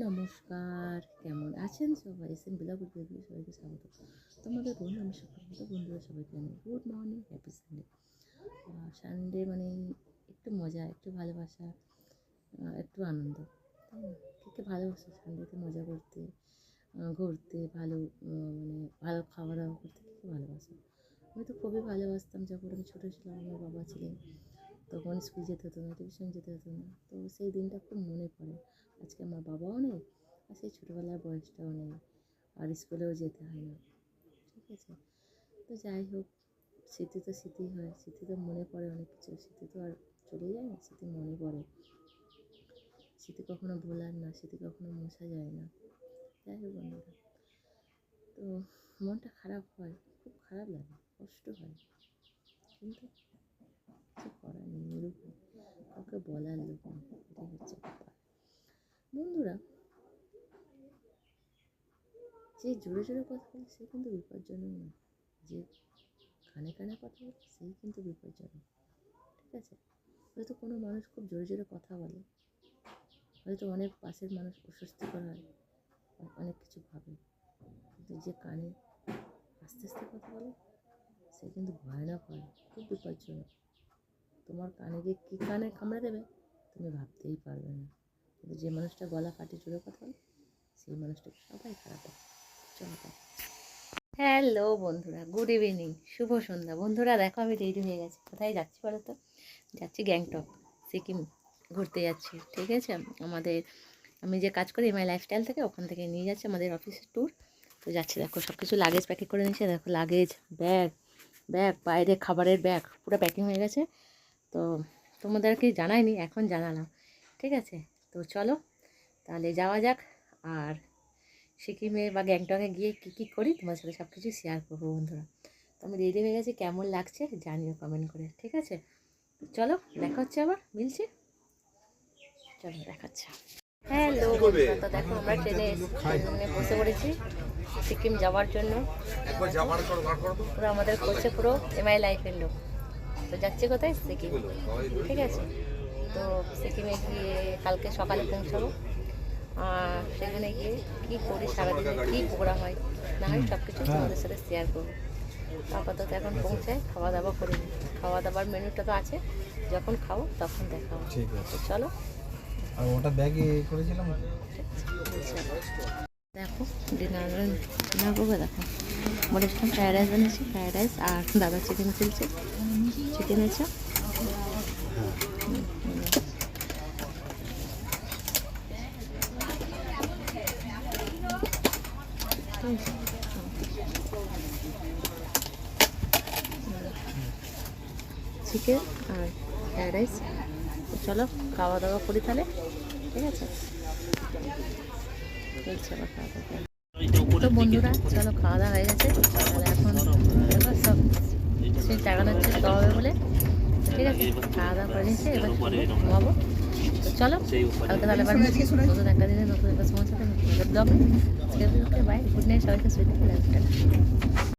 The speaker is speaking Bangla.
নমস্কার, কেমন আছেন সবাই? এসেন বেগুলি সবাইকে স্বাগত। তোমাদের বোন আমি সকাল মতো বন্ধুরা, সবাইকে জানাই good morning, happy Sunday. Sunday মানে একটু মজা, একটু ভালোবাসা একটু আনন্দ, তাই না? কে ভালোবাসে সানডেতে মজা করতে ঘুরতে, ভালো মানে ভালো খাওয়া দাওয়া করতে কে ভালোবাসে? আমি তো খুবই ভালোবাসতাম যখন আমি ছোটো ছিলাম, আমার বাবা ছিলেন। তখন স্কুল যেতে হতো না টিউশন যেতে হতো না। তো সেই দিনটা খুব মনে পড়ে। আজকে আমার বাবাও নেই আর সেই ছোটোবেলার বয়সটাও নেই আর স্কুলেও যেতে হয় না, ঠিক আছে? তো যাই হোক, স্মৃতি তো স্মৃতি হয়, স্মৃতি তো মনে পড়ে অনেক কিছু। স্মৃতি তো আর চলে যায় না, স্মৃতি মনে পড়ে। স্মৃতি কখনো ভোলার না, স্মৃতি কখনো মোছা যায় না। যাই হোক বন্ধুরা, তো মনটা খারাপ হয়, খুব খারাপ লাগে, কষ্ট হয়। কিন্তু কিছু করার নেই এরকম কাউকে বলার লোক নেই এটাই হচ্ছে ব্যাপার। বন্ধুরা, যে জোরে জোরে কথা বলে সে কিন্তু বিপজ্জনক নয়। যে কানে কানে কথা বলে সেই কিন্তু বিপজ্জনক। ঠিক আছে? হয়তো কোনো মানুষ খুব জোরে জোরে কথা বলে, হয়তো অনেক পাশের মানুষ অস্বস্তিকর হয় অনেক কিছু ভাবে। কিন্তু যে কানে আস্তে আস্তে কথা বলে, সে কিন্তু ভয়ানক হয়, খুব বিপজ্জনক। তোমার কানে গিয়ে কী কানে কামড়ে দেবে, তুমি ভাবতেই পারবে না। কিন্তু যে মানুষটা গলা ফাটে জোরে কথা বলে, সেই মানুষটাকে সবাই খারাপ চলো হ্যালো বন্ধুরা গুড ইভিনিং শুভ সন্ধ্যা। বন্ধুরা, দেখো আমি রেডি হয়ে গেছি। কোথায় যাচ্ছি বলো তো? যাচ্ছি গ্যাংটক সিকিম ঘুরতে যাচ্ছি, ঠিক আছে? আমাদের, আমি যে কাজ করি এমআই লাইফস্টাইল থেকে ওখান থেকে নিয়ে যাচ্ছি আমাদের অফিসের ট্যুর তো যাচ্ছি, দেখো সব কিছু লাগেজ প্যাকিং করে নিচ্ছে দেখো লাগেজ ব্যাগ ব্যাগ বাইরে খাবারের ব্যাগ পুরো প্যাকিং হয়ে গেছে। তো তোমাদেরকে জানাইনি এখন জানালাম। ঠিক আছে? তো চলো তাহলে যাওয়া যাক। আর সিকিমে বা গ্যাংটকে গিয়ে কী কী করি তোমার সাথে সব কিছু শেয়ার করব বন্ধুরা। তো আমি রেডি হয়ে গেছি? কেমন লাগছে? জানিও কমেন্ট করে। ঠিক আছে? চলো দেখা হচ্ছে আবার। মিলছে? চলো দেখাচ্ছে হ্যালো তো দেখো আমরা ট্রেনে ট্রেনে বসে পড়েছি সিকিম যাওয়ার জন্য। পুরো আমাদের করছে পুরো এমআই লাইফের লোক। তো যাচ্ছে কোথায়? সিকিম। ঠিক আছে? তো সিকিমে গিয়ে কালকে সকালে পৌঁছাবো। আর সেখানে গিয়ে কী করি সারাদিনে কী প্রোগ্রাম হয় না হয় সব কিছু তোমাদের সাথে শেয়ার করব। আপাতত এখন পৌঁছায় খাওয়া দাওয়া করে খাওয়া দাওয়ার মেনুটা তো আছে যখন খাও তখন দেখা হবে। ঠিক আছে। চলো। আর ওটা ব্যাগে করেছিলাম? দেখো ডিনার ডিনার করবে দেখো। বলেছিলাম ফ্রায়েড রাইস বানিয়েছি ফ্রায়েড রাইস আর দাদা চিকেন খেলছে চিকেন হয়েছে চিকেন আর ফ্রায়েড রাইস চলো খাওয়া দাওয়া করি তাহলে, ঠিক আছে? খাওয়া দাওয়া তো বন্ধুরা, চলো খাওয়া দাওয়া হয়ে গেছে। এখন সব সেই টাকা হচ্ছে হবে বলে। ঠিক আছে খাওয়া দাওয়া করে নিচ্ছে এবার ঘুমাবো। চলো, কালকে তাহলে এবার নতুন একটা দিনে নতুন একটা সময় সাথে ব্লগ বাই গুড নাইট সবাইকে সুইট